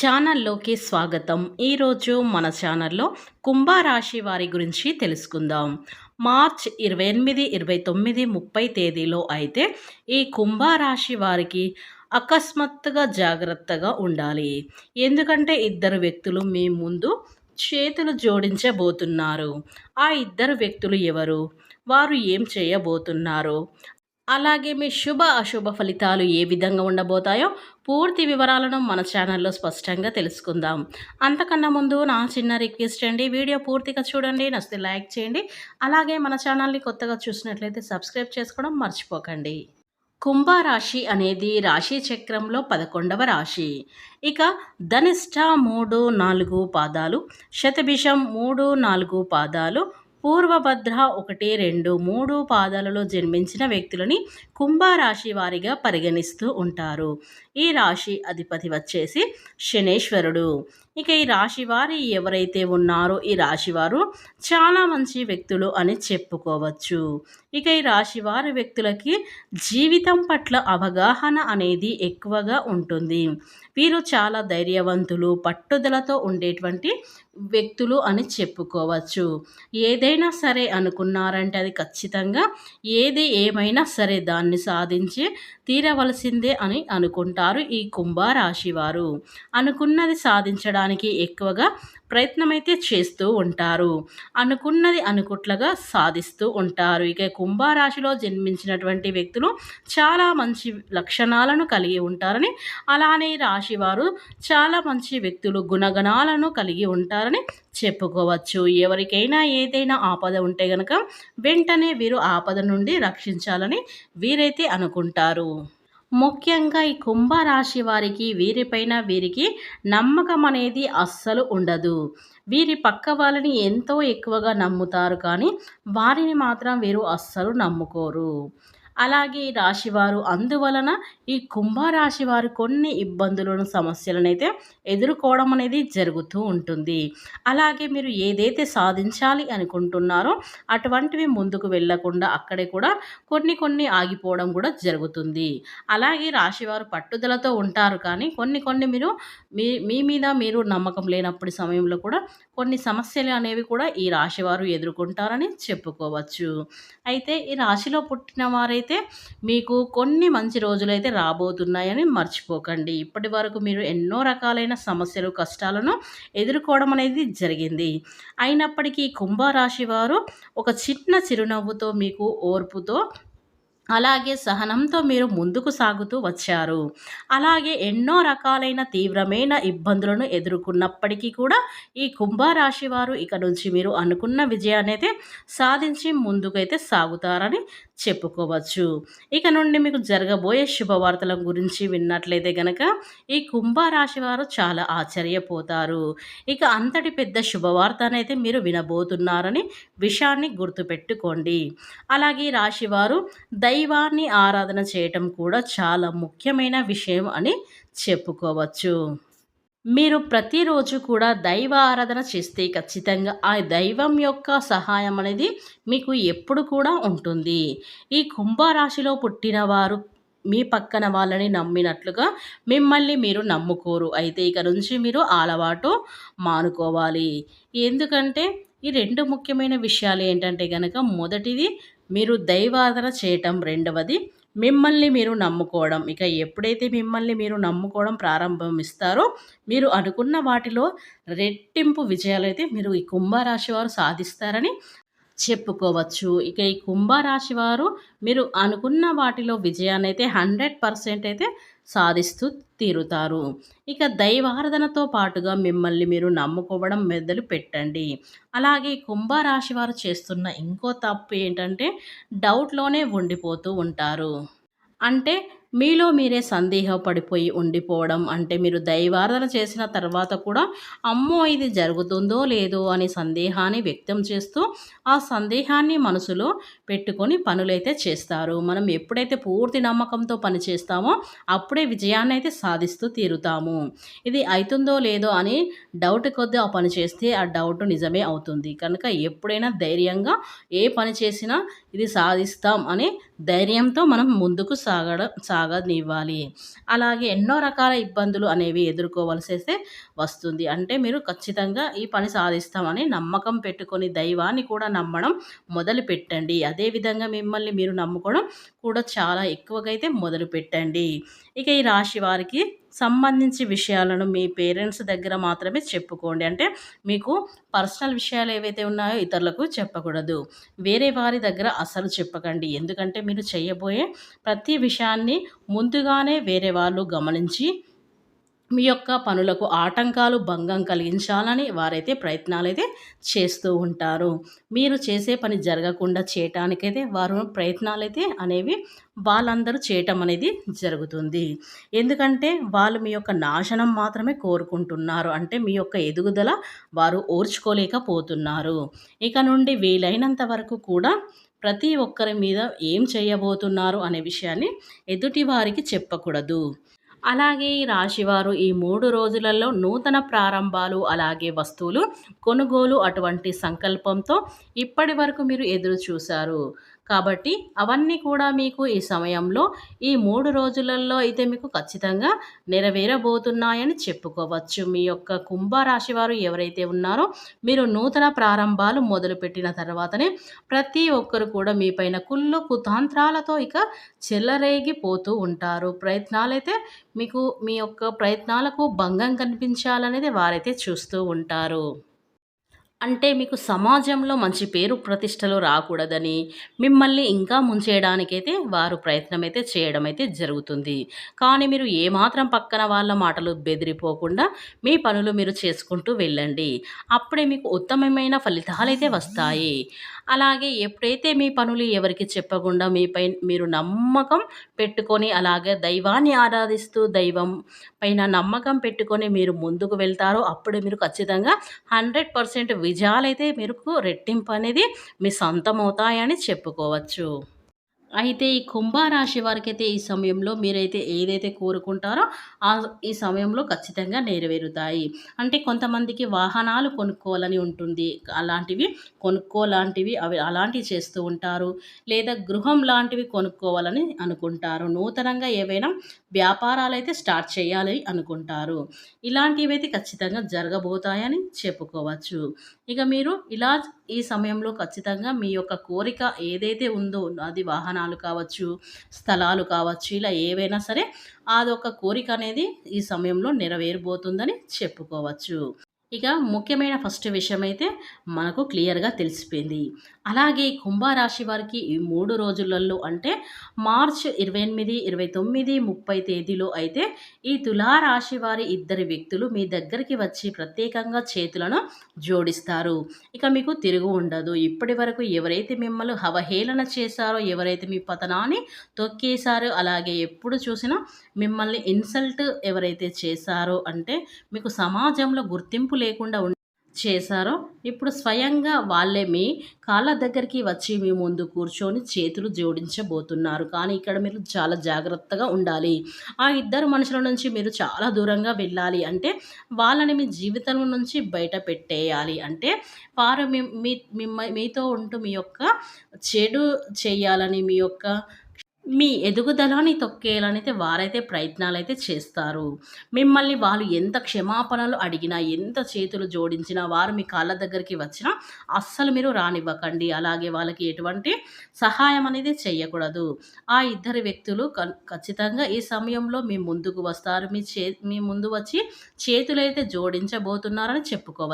ఛానల్లోకి స్వాగతం. ఈరోజు మన ఛానల్లో కుంభరాశి వారి గురించి తెలుసుకుందాం. మార్చ్ ఇరవై ఎనిమిది ఇరవై తొమ్మిది ముప్పై తేదీలో అయితే ఈ కుంభరాశి వారికి అకస్మాత్తుగా జాగ్రత్తగా ఉండాలి. ఎందుకంటే ఇద్దరు వ్యక్తులు మీ ముందు చేతులు జోడించబోతున్నారు. ఆ ఇద్దరు వ్యక్తులు ఎవరు? వారు ఏం చేయబోతున్నారు? అలాగే మీ శుభ అశుభ ఫలితాలు ఏ విధంగా ఉండబోతాయో పూర్తి వివరాలను మన ఛానల్లో స్పష్టంగా తెలుసుకుందాం. అంతకన్నా ముందు నా చిన్న రిక్వెస్ట్ అండి వీడియో పూర్తిగా చూడండి నచ్చితే లైక్ చేయండి అలాగే మన ఛానల్ని కొత్తగా చూసినట్లయితే సబ్స్క్రైబ్ చేసుకోవడం మర్చిపోకండి. కుంభరాశి అనేది రాశి చక్రంలో పదకొండవ రాశి. ఇక ధనిష్ట మూడు నాలుగు పాదాలు శతభిషం మూడు నాలుగు పాదాలు పూర్వభద్ర ఒకటి రెండు మూడు పాదాలలో జన్మించిన వ్యక్తులని కుంభరాశి వారిగా పరిగణిస్తూ ఉంటారు. ఈ రాశి అధిపతి వచ్చేసి శనేశ్వరుడు. ఇక ఈ రాశి వారి ఎవరైతే ఉన్నారో ఈ రాశి వారు చాలా మంచి వ్యక్తులు అని చెప్పుకోవచ్చు. ఇక ఈ రాశి వారి వ్యక్తులకి జీవితం పట్ల అవగాహన అనేది ఎక్కువగా ఉంటుంది. వీరు చాలా ధైర్యవంతులు పట్టుదలతో ఉండేటువంటి వ్యక్తులు అని చెప్పుకోవచ్చు. ఏదైనా సరే అనుకున్నారంటే అది ఖచ్చితంగా ఏది ఏమైనా సరే దాన్ని సాధించి తీరవలసిందే అని అనుకుంటారు ఈ కుంభరాశి వారు. అనుకున్నది సాధించడానికి ఎక్కువగా ప్రయత్నమైతే చేస్తూ ఉంటారు. అనుకున్నది అనుకుట్లగా సాధిస్తూ ఉంటారు. ఇక కుంభరాశిలో జన్మించినటువంటి వ్యక్తులు చాలా మంచి లక్షణాలను కలిగి ఉంటారని అలానే రాశివారు చాలా మంచి వ్యక్తులు గుణగణాలను కలిగి ఉంటారని చెప్పుకోవచ్చు. ఎవరికైనా ఏదైనా ఆపద ఉంటే గనక వెంటనే వీరు ఆపద నుండి రక్షించాలని వీరైతే అనుకుంటారు. ముఖ్యంగా ఈ కుంభరాశి వారికి వీరిపైన వీరికి నమ్మకం అనేది అస్సలు ఉండదు. వీరి పక్క వాళ్ళని ఎంతో ఎక్కువగా నమ్ముతారు కానీ వారిని మాత్రం వీరు అస్సలు నమ్ముకోరు. అలాగే ఈ రాశివారు అందువలన ఈ కుంభరాశి వారు కొన్ని ఇబ్బందులను సమస్యలను అయితే ఎదుర్కోవడం అనేది జరుగుతూ ఉంటుంది. అలాగే మీరు ఏదైతే సాధించాలి అనుకుంటున్నారో అటువంటివి ముందుకు వెళ్ళకుండా అక్కడే కూడా కొన్ని కొన్ని ఆగిపోవడం కూడా జరుగుతుంది. అలాగే రాశివారు పట్టుదలతో ఉంటారు కానీ కొన్ని కొన్ని మీరు మీ మీ మీద మీరు నమ్మకం లేనప్పటి సమయంలో కూడా కొన్ని సమస్యలు అనేవి కూడా ఈ రాశివారు ఎదుర్కొంటారని చెప్పుకోవచ్చు. అయితే ఈ రాశిలో పుట్టిన వారైతే అయితే మీకు కొన్ని మంచి రోజులు అయితే రాబోతున్నాయని మర్చిపోకండి. ఇప్పటి వరకు మీరు ఎన్నో రకాలైన సమస్యలు కష్టాలను ఎదుర్కోవడం అనేది జరిగింది. అయినప్పటికీ కుంభరాశి వారు ఒక చిన్న చిరునవ్వుతో మీకు ఓర్పుతో అలాగే సహనంతో మీరు ముందుకు సాగుతూ వచ్చారు. అలాగే ఎన్నో రకాలైన తీవ్రమైన ఇబ్బందులను ఎదుర్కొన్నప్పటికీ కూడా ఈ కుంభరాశి వారు ఇక నుంచి మీరు అనుకున్న విజయాన్ని అయితే సాధించి ముందుకైతే సాగుతారని చెప్పుకోవచ్చు. ఇక నుండి మీకు జరగబోయే శుభవార్తల గురించి విన్నట్లయితే గనక ఈ కుంభరాశి వారు చాలా ఆశ్చర్యపోతారు. ఇక అంతటి పెద్ద శుభవార్త అయితే మీరు వినబోతున్నారని విషయాన్ని గుర్తుపెట్టుకోండి. అలాగే రాశివారు దైవాన్ని ఆరాధన చేయటం కూడా చాలా ముఖ్యమైన విషయం అని చెప్పుకోవచ్చు. మీరు ప్రతిరోజు కూడా దైవ ఆరాధన చేస్తే ఖచ్చితంగా ఆ దైవం యొక్క సహాయం అనేది మీకు ఎప్పుడు కూడా ఉంటుంది. ఈ కుంభరాశిలో పుట్టిన వారు మీ పక్కన వాళ్ళని నమ్మినట్లుగా మిమ్మల్ని మీరు నమ్ముకోరు. అయితే ఇక నుంచి మీరు అలవాటు మానుకోవాలి. ఎందుకంటే ఈ రెండు ముఖ్యమైన విషయాలు ఏంటంటే కనుక మొదటిది మీరు దైవాదన చేయటం రెండవది మిమ్మల్ని మీరు నమ్ముకోవడం ఇక ఎప్పుడైతే మిమ్మల్ని మీరు నమ్ముకోవడం ప్రారంభమిస్తారో మీరు అనుకున్న వాటిలో రెట్టింపు విజయాలైతే మీరు ఈ కుంభరాశి వారు సాధిస్తారని చెప్పుకోవచ్చు. ఇక ఈ కుంభరాశి వారు మీరు అనుకున్న వాటిలో విజయాన్ని అయితే హండ్రెడ్ పర్సెంట్ అయితే సాధిస్తూ తీరుతారు. ఇక దైవారాధనతో పాటుగా మిమ్మల్ని మీరు నమ్ముకోవడం మెదలు పెట్టండి. అలాగే కుంభరాశి వారు చేస్తున్న ఇంకో తప్పు ఏంటంటే డౌట్లోనే ఉండిపోతూ ఉంటారు. అంటే మీలో మీరే సందేహపడిపోయి ఉండిపోవడం అంటే మీరు దైవారాధన చేసిన తర్వాత కూడా అమ్మో ఇది జరుగుతుందో లేదో అనే సందేహాన్ని వ్యక్తం చేస్తూ ఆ సందేహాన్ని మనసులో పెట్టుకొని పనులైతే చేస్తారు. మనం ఎప్పుడైతే పూర్తి నమ్మకంతో పని చేస్తామో అప్పుడే విజయాన్ని అయితే సాధిస్తూ తీరుతాము. ఇది అవుతుందో లేదో అని డౌట్ కొద్దీ ఆ పని చేస్తే ఆ డౌట్ నిజమే అవుతుంది. కనుక ఎప్పుడైనా ధైర్యంగా ఏ పని చేసినా ఇది సాధిస్తాం అని ధైర్యంతో మనం ముందుకు సాగడం సాగనివ్వాలి. అలాగే ఎన్నో రకాల ఇబ్బందులు అనేవి ఎదుర్కోవాల్సి వస్తుంది. అంటే మీరు ఖచ్చితంగా ఈ పని సాధిస్తామని నమ్మకం పెట్టుకొని దైవాన్ని కూడా నమ్మడం మొదలు పెట్టండి. అదేవిధంగా మిమ్మల్ని మీరు నమ్ముకోవడం కూడా చాలా ఎక్కువగా అయితే మొదలు పెట్టండి. ఇక ఈ రాశి వారికి సంబంధించి విషయాలను మీ పేరెంట్స్ దగ్గర మాత్రమే చెప్పుకోండి. అంటే మీకు పర్సనల్ విషయాలు ఏవైతే ఉన్నాయో ఇతరులకు చెప్పకూడదు. వేరే వారి దగ్గర అసలు చెప్పకండి. ఎందుకంటే మీరు చేయబోయే ప్రతి విషయాన్ని ముందుగానే వేరే వాళ్ళు గమనించి మీ యొక్క పనులకు ఆటంకాలు భంగం కలిగించాలని వారైతే ప్రయత్నాలైతే చేస్తూ ఉంటారు. మీరు చేసే పని జరగకుండా చేయటానికైతే వారు ప్రయత్నాలైతే అనేవి వాళ్ళందరూ చేయటం అనేది జరుగుతుంది. ఎందుకంటే వాళ్ళు మీ యొక్క నాశనం మాత్రమే కోరుకుంటున్నారు. అంటే మీ యొక్క ఎదుగుదల వారు ఓర్చుకోలేకపోతున్నారు. ఇక నుండి వీలైనంత వరకు కూడా ప్రతి ఒక్కరి మీద ఏం చేయబోతున్నారు అనే విషయాన్ని ఎదుటి వారికి చెప్పకూడదు. అలాగే ఈ రాశివారు ఈ మూడు రోజులలో నూతన ప్రారంభాలు అలాగే వస్తువులు కొనుగోలు అటువంటి సంకల్పంతో ఇప్పటి వరకు మీరు ఎదురు చూశారు. కాబట్టి అవన్నీ కూడా మీకు ఈ సమయంలో ఈ మూడు రోజులలో అయితే మీకు ఖచ్చితంగా నెరవేరబోతున్నాయని చెప్పుకోవచ్చు. మీ యొక్క కుంభరాశి వారు ఎవరైతే ఉన్నారో మీరు నూతన ప్రారంభాలు మొదలుపెట్టిన తర్వాతనే ప్రతి ఒక్కరు కూడా మీ పైన కుళ్ళు కుతాంత్రాలతో ఇక చెల్లరేగిపోతూ ఉంటారు. ప్రయత్నాలైతే మీకు మీ యొక్క ప్రయత్నాలకు భంగం కనిపించాలనేది వారైతే చూస్తూ ఉంటారు. అంటే మీకు సమాజంలో మంచి పేరు ప్రతిష్టలు రాకూడదని మిమ్మల్ని ఇంకా ముంచేయడానికైతే వారు ప్రయత్నం అయితే చేయడం అయితే జరుగుతుంది. కానీ మీరు ఏమాత్రం పక్కన వాళ్ళ మాటలు బెదిరిపోకుండా మీ పనులు మీరు చేసుకుంటూ వెళ్ళండి. అప్పుడే మీకు ఉత్తమమైన ఫలితాలు అయితే వస్తాయి. అలాగే ఎప్పుడైతే మీ పనులు ఎవరికి చెప్పకుండా మీపై మీరు నమ్మకం పెట్టుకొని అలాగే దైవాన్ని ఆరాధిస్తూ దైవం పైన నమ్మకం పెట్టుకొని మీరు ముందుకు వెళ్తారో అప్పుడు మీరు ఖచ్చితంగా హండ్రెడ్ పర్సెంట్ విజయాలైతే మీరు రెట్టింపు అనేది మీ సొంతం అవుతాయని చెప్పుకోవచ్చు. అయితే ఈ కుంభరాశి వారికైతే ఈ సమయంలో మీరైతే ఏదైతే కోరుకుంటారో ఆ ఈ సమయంలో ఖచ్చితంగా నెరవేరుతాయి. అంటే కొంతమందికి వాహనాలు కొనుక్కోవాలని ఉంటుంది. అలాంటివి కొనుక్కోలాంటివి అవి అలాంటివి చేస్తూ ఉంటారు. లేదా గృహం లాంటివి కొనుక్కోవాలని అనుకుంటారు. నూతనంగా ఏవైనా వ్యాపారాలు అయితే స్టార్ట్ చేయాలి అనుకుంటారు. ఇలాంటివి అయితే ఖచ్చితంగా జరగబోతాయని చెప్పుకోవచ్చు. ఇక మీరు ఇలా ఈ సమయంలో ఖచ్చితంగా మీ యొక్క కోరిక ఏదైతే ఉందో అది వాహనాలు కావచ్చు స్థలాలు కావచ్చు ఇలా ఏవైనా సరే అదొక కోరిక అనేది ఈ సమయంలో నెరవేరబోతుందని చెప్పుకోవచ్చు. ఇక ముఖ్యమైన ఫస్ట్ విషయం అయితే మనకు క్లియర్గా తెలిసిపోయింది. అలాగే కుంభరాశి వారికి ఈ మూడు రోజులలో అంటే మార్చ్ ఇరవై ఎనిమిది ఇరవై తొమ్మిది ముప్పై తేదీలో అయితే ఈ తులారాశి వారి ఇద్దరు వ్యక్తులు మీ దగ్గరికి వచ్చి ప్రత్యేకంగా చేతులను జోడిస్తారు. ఇక మీకు తిరుగు ఉండదు. ఇప్పటి వరకు ఎవరైతే మిమ్మల్ని అవహేళన చేశారో ఎవరైతే మీ పతనాన్ని తొక్కేశారో అలాగే ఎప్పుడు చూసినా మిమ్మల్ని ఇన్సల్ట్ ఎవరైతే చేశారో అంటే మీకు సమాజంలో గుర్తింపు లేకుండా చేశారో ఇప్పుడు స్వయంగా వాళ్ళే మీ కాళ్ళ దగ్గరికి వచ్చి మీ ముందు కూర్చొని చేతులు జోడించబోతున్నారు. కానీ ఇక్కడ మీరు చాలా జాగ్రత్తగా ఉండాలి. ఆ ఇద్దరు మనుషుల నుంచి మీరు చాలా దూరంగా వెళ్ళాలి అంటే వాళ్ళని మీ జీవితం నుంచి బయట పెట్టేయాలి అంటే వారు మీ మీతో ఉంటూ మీ యొక్క చెడు చేయాలని మీ యొక్క మీ ఎదుగుదలని తొక్కేయాలనైతే వారైతే ప్రయత్నాలు అయితే చేస్తారు. మిమ్మల్ని వాళ్ళు ఎంత క్షమాపణలు అడిగినా ఎంత చేతులు జోడించినా వారు మీ కాళ్ళ దగ్గరికి వచ్చినా అస్సలు మీరు రానివ్వకండి. అలాగే వాళ్ళకి ఎటువంటి సహాయం అనేది చేయకూడదు ఆ ఇద్దరు వ్యక్తులు ఖచ్చితంగా ఈ సమయంలో మీ ముందుకు వస్తారు. మీ చే మీ ముందు వచ్చి చేతులైతే జోడించబోతున్నారని చెప్పుకోవాలి